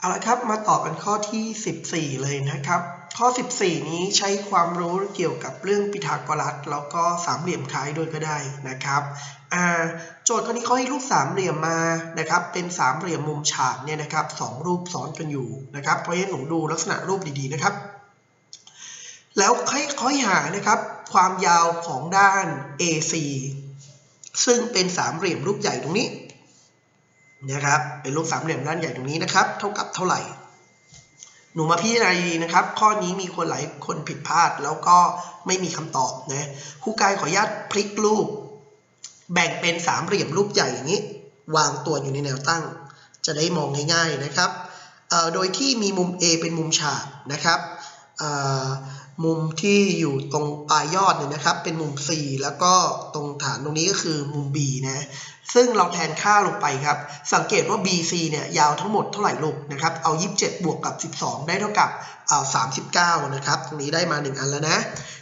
เอาละครับมาต่อกันข้อที่ 14 เลยนะครับ ข้อ 14 นี้ใช้ความรู้เกี่ยวกับเรื่องปิทาโกรัสแล้วก็สามเหลี่ยมคล้ายด้วยก็ได้นะครับโจทย์ข้อนี้เขาให้รูปสามเหลี่ยมมานะครับ เป็นสามเหลี่ยมมุมฉากเนี่ยนะครับสองรูปซ้อนกันอยู่นะครับ เพราะฉะนั้นหนูดูลักษณะรูปดีๆนะครับ แล้วให้ค่อยหานะครับความยาวของด้าน AC ซึ่งเป็นสามเหลี่ยมรูปใหญ่ตรงนี้ นะครับ เป็นรูปสามเหลี่ยมด้านใหญ่ตรงนี้นะครับ เท่ากับเท่าไหร่ หนูมาพิจารณาดีนะครับ ข้อนี้มีคนหลายคนผิดพลาดแล้วก็ไม่มีคำตอบนะครูกายขออนุญาตพลิกรูป แบ่งเป็นสามเหลี่ยมรูปใหญ่อย่างนี้ วางตัวอยู่ในแนวตั้ง จะได้มองง่ายๆนะครับโดยที่มีมุม A เป็นมุมฉากนะครับมุมที่อยู่ตรงปลายยอดเนี่ยนะครับ เป็นมุม C แล้วก็ตรงฐานตรงนี้ก็คือมุม B นะ ซึ่งเราแทนค่าลงไปครับ สังเกตว่า BC เนี่ยยาวทั้งหมดเท่าไหร่ลูกนะครับ เอา 27 บวกกับ 12 ได้เท่ากับเอา39 นะครับ ตรงนี้ได้มา 1 อันแล้วนะ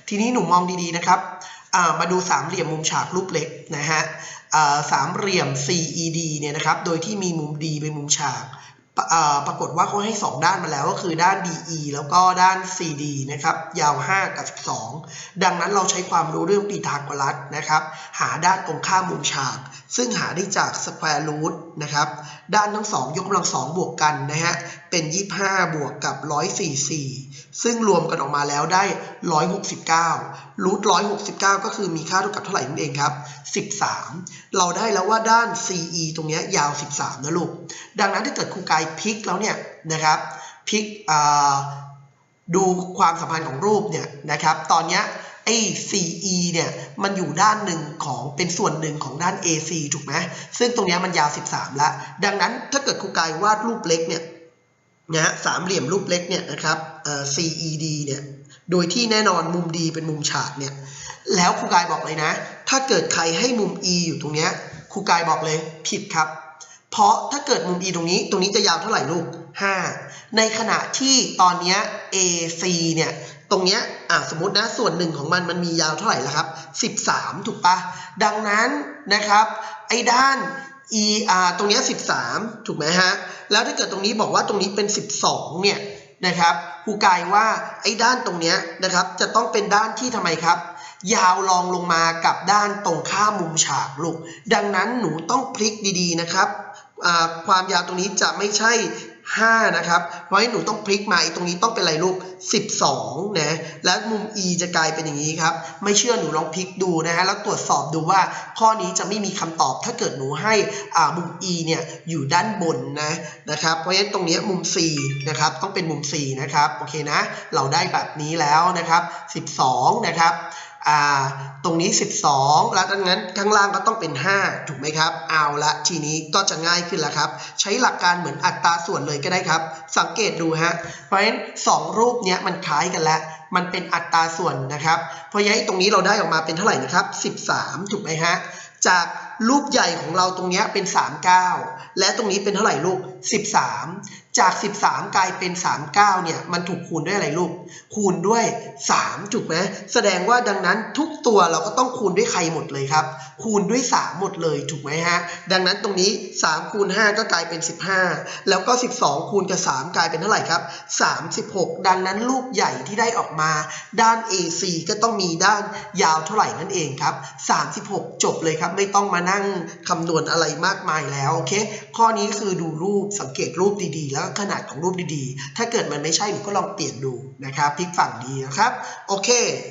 ทีนี้หนูมองดีๆนะครับ มาดูสามเหลี่ยมมุมฉากรูปเล็กนะฮะสามเหลี่ยม CED เนี่ยนะครับ โดยที่มีมุม D เป็นมุมฉาก ปะอ่าปรากฏว่าเขาให้ 2 ด้านมาแล้วก็คือด้าน DE แล้วก็ด้าน CD นะครับ ยาว 5 กับ 12 ดังนั้นเราใช้ความรู้เรื่องปีทาโกรัสนะครับ หาด้านตรงข้ามมุมฉาก ซึ่งหาได้จากสแควร์รูทนะครับ ด้านทั้งสองยกกำลังสองบวกกันนะฮะ เป็น 25 บวกกับ 144 ซึ่งรวมกันออกมาแล้วได้ 169 รูท169 ก็คือมีค่าเท่ากับเท่าไหร่นั่นเองครับ 13 เราได้แล้วว่าด้าน CE ตรงเนี้ยยาว 13 นะลูก ดังนั้นถ้าเกิดครูกายพลิกแล้วเนี่ยนะครับพลิกดูความสัมพันธ์ของรูปเนี่ยนะครับตอนเนี้ยไอ้ CE เนี่ยมันอยู่ด้านหนึ่งของเป็นส่วนหนึ่งของด้าน AC ถูกไหมซึ่งตรงเนี้ยมันยาว 13ล้วดังนั้นถ้าเกิดครูกายวาดรูปเล็กเนี่ยนะฮะสามเหลี่ยมรูปเล็กเนี่ยนะครับเอ่อ CED เนี่ยโดยที่แน่นอนมุมดีเป็นมุมฉากเนี่ยแล้วครูกายบอกเลยนะ ถ้าเกิดใครให้มุม E อยู่ตรงเนี้ยครูกายบอกเลยผิดครับ เพราะถ้าเกิดมุม E ตรงนี้ ตรงนี้จะยาวเท่าไหร่ลูก 5 ในขณะที่ตอนเนี้ย AC เนี่ย ตรงเนี้ยอะสมมตินะ ส่วนหนึ่งของมันมันมียาวเท่าไหร่ละครับ 13 ถูกปะ ดังนั้นนะครับ ไอ้ด้าน ER ตรงเนี้ย13 ถูกไหมฮะ แล้วถ้าเกิดตรงนี้บอกว่าตรงนี้เป็น 12 เนี่ยนะครับครูกายว่าไอ้ด้านตรงเนี้ยนะครับ จะต้องเป็นด้านที่ทำไมครับ ยาวรองลงมากับด้านตรงข้ามมุมฉากลูก ดังนั้นหนูต้องพลิกดีๆนะครับ ความยาวตรงนี้จะไม่ใช่ 5 นะครับ เพราะฉะนั้นหนูต้องพลิกมาไอ้ตรงนี้ต้องเป็นอะไรลูก 12 นะ แล้วมุม E จะกลายเป็นอย่างนี้ครับ ไม่เชื่อหนูลองพลิกดูนะฮะ แล้วตรวจสอบดูว่าข้อนี้จะไม่มีคำตอบถ้าเกิดหนูให้มุม E เนี่ยอยู่ด้านบนนะนะครับ เพราะฉะนั้นตรงนี้มุม C นะครับ ต้องเป็นมุม C นะครับ โอเคนะ เราได้แบบนี้แล้วนะครับ 12 นะครับ อ่าตรงนี้ 12 แล้วดังนั้นข้างล่างก็ต้องเป็น 5 ถูกไหมครับ เอาละทีนี้ก็จะง่ายขึ้นแล้วครับ ใช้หลักการเหมือนอัตราส่วนเลยก็ได้ครับ สังเกตดูฮะ เพราะฉะนั้นสองรูปเนี้ยมันคล้ายกันแล้ว มันเป็นอัตราส่วนนะครับ เพราะฉะนั้นตรงนี้เราได้ออกมาเป็นเท่าไหร่นะครับ 13 ถูกไหมฮะ จากรูปใหญ่ของเราตรงเนี้ยเป็น 39 และตรงนี้เป็นเท่าไหร่ลูก 13 จาก 13 กลายเป็น 39 เนี่ย มันถูกคูณด้วยอะไรลูก คูณด้วย 3 ถูกไหมแสดงว่าดังนั้นทุกตัวเราก็ต้องคูณด้วยใครหมดเลยครับ คูณด้วย 3 หมดเลยถูกไหมฮะ ดังนั้นตรงนี้ 3 คูณ 5 ก็กลายเป็น 15 แล้วก็ 12 คูณกับ 3 กลายเป็นเท่าไหร่ครับ 36 ดังนั้นรูปใหญ่ที่ได้ออกมา ด้าน AC ก็ต้องมีด้านยาวเท่าไหร่นั่นเองครับ 36 จบเลยครับ ไม่ต้องมานั่งคำนวณอะไรมากมายแล้ว โอเค ข้อนี้คือดูรูปสังเกตรูปดีๆแล้ว็ขนาดของรูปดีๆ ถ้าเกิดมันไม่ใช่หนูก็ลองเปลี่ยนดูนะครับพลิกฝั่งดีนะครับ โอเค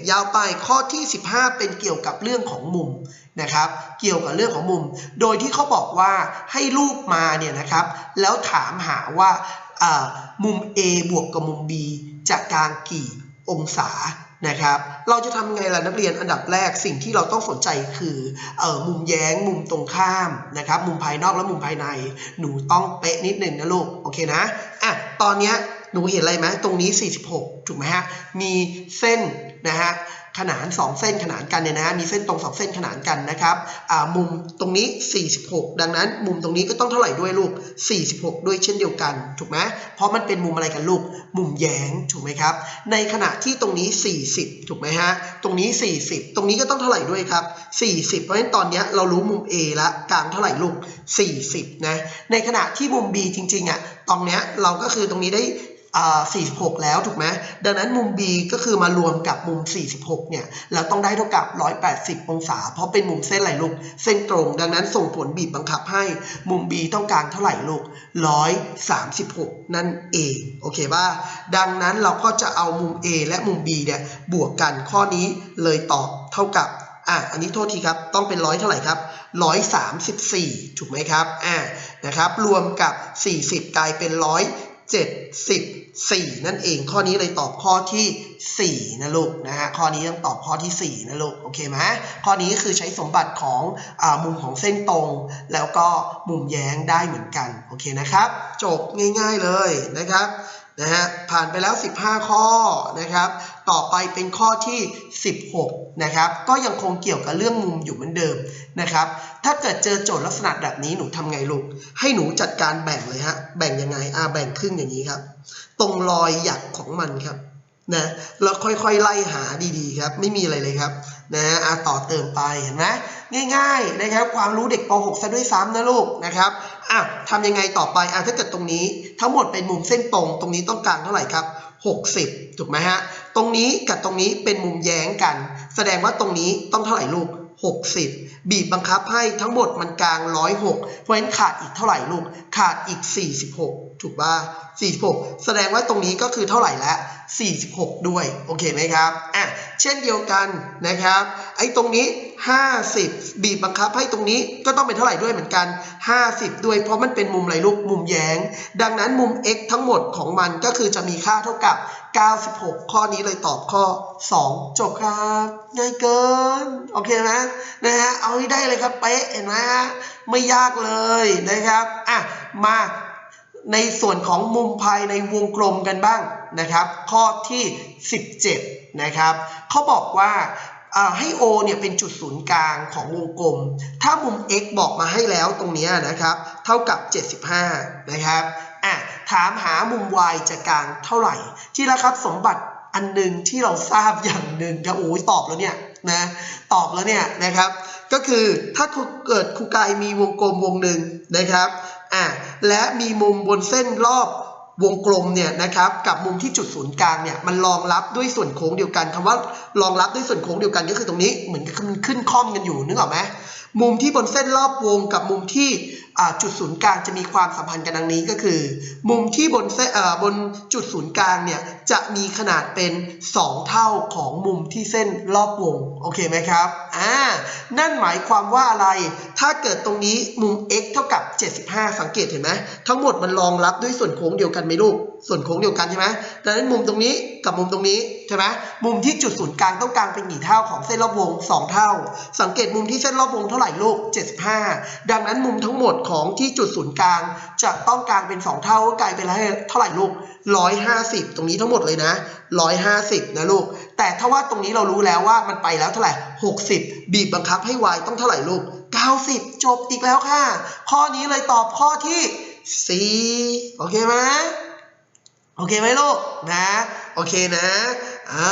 ยาวไปข้อที่ 15 เป็นเกี่ยวกับเรื่องของมุมนะครับ เกี่ยวกับเรื่องของมุม โดยที่เขาบอกว่าให้รูปมาเนี่ยนะครับ แล้วถามหาว่าอ่ามุม A บวกกับมุม B จะกลางกี่องศา นะครับ เราจะทำไงล่ะนักเรียนอันดับแรกสิ่งที่เราต้องสนใจคือเอ่อมุมแย้งมุมตรงข้ามนะครับ มุมภายนอกและมุมภายใน หนูต้องเป๊ะนิดหนึ่งนะลูกโอเคนะอะตอนเนี้ยหนูเห็นอะไรไหมตรงนี้ 46 ถูกไหมฮะ มีเส้นนะฮะ ขนาน 2 เส้นขนานกันเนี่ยนะมีเส้นตรง 2 เส้นขนานกันนะครับมุมตรงนี้ 46 ดังนั้น มุมตรงนี้ก็ต้องเท่าไหร่ด้วยลูก 46 ด้วยเช่นเดียวกันถูกไหมเพราะมันเป็นมุมอะไรกันลูก มุมแย้งถูกไหมครับ ในขณะที่ตรงนี้ 40 ถูกไหมฮะ ตรงนี้ 40 ตรงนี้ก็ต้องเท่าไหร่ด้วยครับ 40 เพราะฉะนั้นตอนนี้เรารู้มุม A ละกลางเท่าไหร่ลูก 40 นะ ในขณะที่มุม B จริงๆอะตรงเนี้ยเราก็คือตรงนี้ได้ 46 แล้วถูกไหมดังนั้นมุม B ก็คือมารวมกับมุม 46 เนี่ยเราต้องได้เท่ากับ 180 องศา เพราะเป็นมุมเส้นอะไรลูกเส้นตรง ดังนั้นส่งผลบีบบังคับให้มุม B ต้องการเท่าไหร่ลูก136 นั่นเองโอเคป่ะดังนั้นเราก็จะเอามุม A และมุม B เนี่ยบวกกันข้อนี้เลยตอบเท่ากับอะอันนี้โทษทีครับ ต้องเป็นร้อยเท่าไหร่ครับร้อยสามสิบสี่ถูกไหมครับอ่านะครับ รวมกับสี่สิบกลายเป็นร้อยเจ็ดสิบ สี่นั่นเอง ข้อนี้เลยตอบข้อที่สี่นะลูกนะฮะข้อนี้ต้องตอบข้อที่สี่นะลูกโอเคไหมข้อนี้คือใช้สมบัติของอมุมของเส้นตรง แล้วก็มุมแย้งได้เหมือนกันโอเคนะครับ จบง่าย ๆเลยนะครับ นะฮะผ่านไปแล้ว 15 ข้อนะครับ ต่อไปเป็นข้อที่ 16 นะครับ ก็ยังคงเกี่ยวกับเรื่องมุมอยู่เหมือนเดิมนะครับ ถ้าเกิดเจอโจทย์ลักษณะแบบนี้หนูทำไงลูก ให้หนูจัดการแบ่งเลยฮะ แบ่งยังไงอ่าแบ่งครึ่งอย่างนี้ครับ ตรงรอยหยักของมันครับ นะเราค่อยๆไล่หาดีๆครับ ไม่มีอะไรเลยครับนะอ่าต่อเติมไปเห็นไหมง่ายๆนะครับ ความรู้เด็กป .6 ซะด้วยซ้ำนะลูกนะครับอะทำยังไงต่อไปอะถ้าเกิดตรงนี้ทั้งหมดเป็นมุมเส้นตรง ตรงนี้ต้องการเท่าไหร่ครับ 60 ถูกไหมฮะ ตรงนี้กับตรงนี้เป็นมุมแย้งกัน แสดงว่าตรงนี้ต้องเท่าไหร่ลูก 60 บีบบังคับให้ทั้งหมดมันกลาง 106 เพราะฉะนั้นขาดอีกเท่าไหร่ลูก ขาดอีก 46 ถูกป่ะ46 แสดงว่าตรงนี้ก็คือเท่าไหร่ละ 46 ด้วย โอเคไหมครับ อะ เช่นเดียวกันนะครับ ไอ้ตรงนี้ 50 บีบบังคับให้ตรงนี้ก็ต้องเป็นเท่าไหร่ด้วยเหมือนกัน 50 ด้วยเพราะมันเป็นมุมไรลูกมุมแย้ง ดังนั้นมุม x ทั้งหมดของมันก็คือจะมีค่าเท่ากับ 96 ข้อนี้เลยตอบข้อ 2 จบครับ ง่ายเกิน โอเคไหมนะฮะเอาให้ได้เลยครับเป๊ะเห็นไหมฮะไม่ยากเลยนะครับอะมาในส่วนของมุมภายในวงกลมกันบ้างนะครับ ข้อที่ 17 นะครับเขาบอกว่า ให้ O เนี่ยเป็นจุดศูนย์กลางของวงกลม ถ้ามุม x บอกมาให้แล้วตรงนี้นะครับ เท่ากับ 75 นะครับอะถามหามุม y จะกลางเท่าไหร่ ที่แล้วครับสมบัติอันหนึ่งที่เราทราบอย่างหนึ่งครับโอ้ยตอบแล้วเนี่ยนะตอบแล้วเนี่ยนะครับ ก็คือถ้าเกิดครูกายมีวงกลมวงหนึ่งนะครับอะและมีมุมบนเส้นรอบ วงกลมเนี่ยนะครับกับมุมที่จุดศูนย์กลางเนี่ยมันรองรับด้วยส่วนโค้งเดียวกันคำว่ารองรับด้วยส่วนโค้งเดียวกันก็คือตรงนี้เหมือนมันขึ้นค่อมกันอยู่นึกออกไหม มุมที่บนเส้นรอบวงกับมุมที่จุดศูนย์กลางจะมีความสัมพันธ์กันดังนี้ก็คือ มุมที่บนเส้นบนจุดศูนย์กลางเนี่ยจะมีขนาดเป็น 2 เท่าของมุมที่เส้นรอบวงโอเคไหมครับอ่านั่นหมายความว่าอะไร ถ้าเกิดตรงนี้มุม x เท่ากับ 75 สังเกตเห็นไหมทั้งหมดมันรองรับด้วยส่วนโค้งเดียวกันไหมลูกส่วนโค้งเดียวกันใช่ไหมดังนั้นมุมตรงนี้กับมุมตรงนี้ใช่ไหมมุมที่จุดศูนย์กลางต้องกลางเป็นกี่เท่าของเส้นรอบวง 2 เท่า สังเกตมุมที่เส้นรอบวงเท่าไหร่ลูก 75 ดังนั้นมุมทั้งหมดของที่จุดศูนย์กลางจะต้องกลางเป็น 2 เท่ากลายเป็นเท่าไหร่ลูก 150 ตรงนี้ทั้งหมดเลยนะ 150 นะลูก แต่ถ้าว่าตรงนี้เรารู้แล้วว่ามันไปแล้วเท่าไหร่ 60 บีบบังคับให้ y ต้องเท่าไหร่ลูก 90 จบอีกแล้วค่ะ ข้อนี้เลยตอบข้อที่ 4 โอเคไหม โอเคไหมลูกนะ โอเคนะอ่า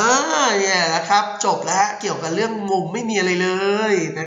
เนี่ยนะครับ จบแล้วเกี่ยวกับเรื่องมุมไม่มีอะไรเลยนะ